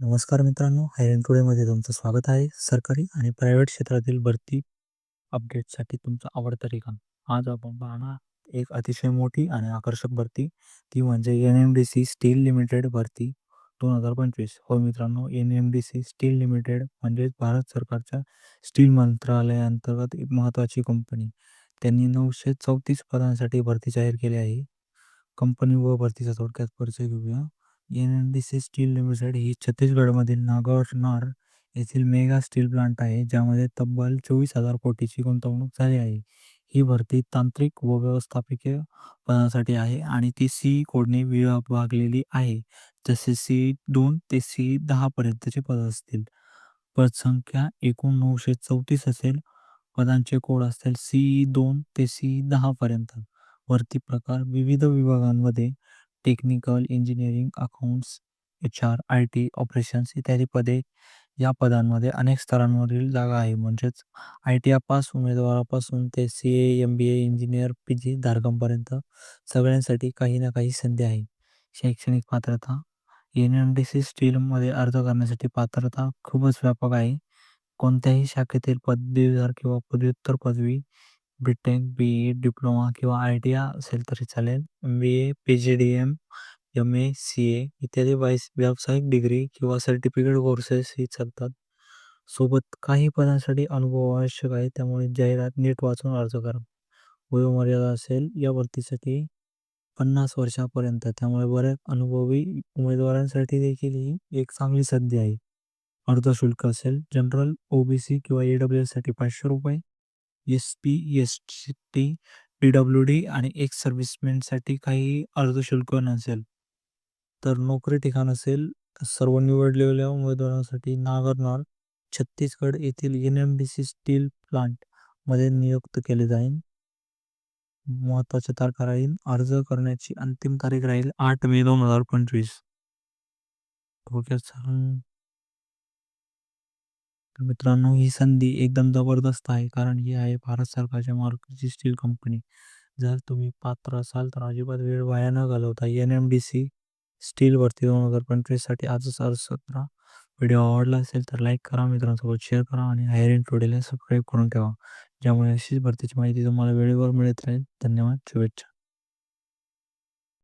नमस्कार मित्रांनो हायरन टुडेमध्ये तुमचं स्वागत आहे. सरकारी आणि प्रायव्हेट क्षेत्रातील भरती अपडेटसाठी तुमचं आवडतं ठिकाण. आज आपण पाहणार एक अतिशय मोठी आणि आकर्षक भरती. ती म्हणजे N M D C steel limited भरती दोन हजार पंचवीस. हो मित्रांनो N M D C steel limited म्हणजेच भारत सरकारच्या स्टील मंत्रालयाअंतर्गत एक महत्त्वाची कंपनी त्यांनी नऊशे चौतीस पदांसाठी भरती जाहीर केली आहे. कंपनी व भरतीचा थोडक्यात परिचय घेऊया. N D C steel limited ही छत्तीसगडमधील नागौर येथील मेगा स्टील प्लांट आहे ज्यामध्ये तब्बल चोवीस हजार कोटीची गुंतवणूक झाली आहे. ही भरती तांत्रिक व व्यवस्थापकीय पदासाठी आहे आणि ती सी कोडने विभागलेली आहे जसे सी दोन ते सी दहा पर्यंतचे पद असतील. पदसंख्या एकूण नऊशे चौतीस असेल. पदांचे कोड असतील सी दोन ते सी दहा पर्यंत. भरती प्रकार विविध विभागांमध्ये technical engineering accounts H R I T operations इत्यादी पदे या पदांमध्ये अनेक स्तरांवरील जागा आहे. म्हणजेच आय टी पास उमेदवारापासून ते C A M B A engineer P G धारकांपर्यंत सगळ्यांसाठी काही ना काही संधी आहे. शैक्षणिक पात्रता एन एम डी सी स्टीलमध्ये अर्ज करण्यासाठी पात्रता खूपच व्यापक आहे. कोणत्याही शाखेतील पदवीधर किंवा पदव्युत्तर पदवी ब्रिटेन बी ई डिप्लोमा किंवा आय टी असेल तरी चालेल. M B A P D M A C A इत्यादी वाईस व्यावसायिक डिग्री किंवा सर्टिफिकेट कोर्सेस ही चालतात. सोबत काही पदांसाठी अनुभव आवश्यक आहे त्यामुळे जाहिरात नीट वाचून अर्ज करा. वयोमर्यादा असेल या भरतीसाठी पन्नास वर्षापर्यंत. त्यामुळे बऱ्याच अनुभवी उमेदवारांसाठी देखील ही एक चांगली संधी आहे. अर्ज शुल्क असेल जनरल ओ बी सी किंवा ए डब्ल्यू पाचशे रुपये. S P S T P W D आणि एक्स सर्व्हिसमॅनसाठी काही अर्धशुल्क नसेल. तर नोकरी ठिकाण असेल सर्व निवडलेल्या उमेदवारांसाठी नागरनार छत्तीसगड येथील N M B C steel प्लांटमध्ये नियुक्त केले जाईल. महत्त्वाच्या तारखा राहील अर्ज करण्याची अंतिम तारीख राहील आठ मे दोन हजार पंचवीस. मित्रांनो ही संधी एकदम जबरदस्त आहे. कारण ही आहे भारत सरकारच्या मारुतीची स्टील कंपनी. जर तुम्ही पात्र असाल तर अजिबात वेळ वाया न घालवता N M D C steel भरती दोन हजार पंचवीससाठी आजच अर्ज करा व्हिडिओ आवडला असेल तर लाईक करा मित्रांसोबत शेअर करा आणि हायरिंग टुडेला सबस्क्राईब करून ठेवा. ज्यामुळे अशीच भरतीची माहिती तुम्हाला वेळेवर मिळत राहील. धन्यवाद शुभेच्छा.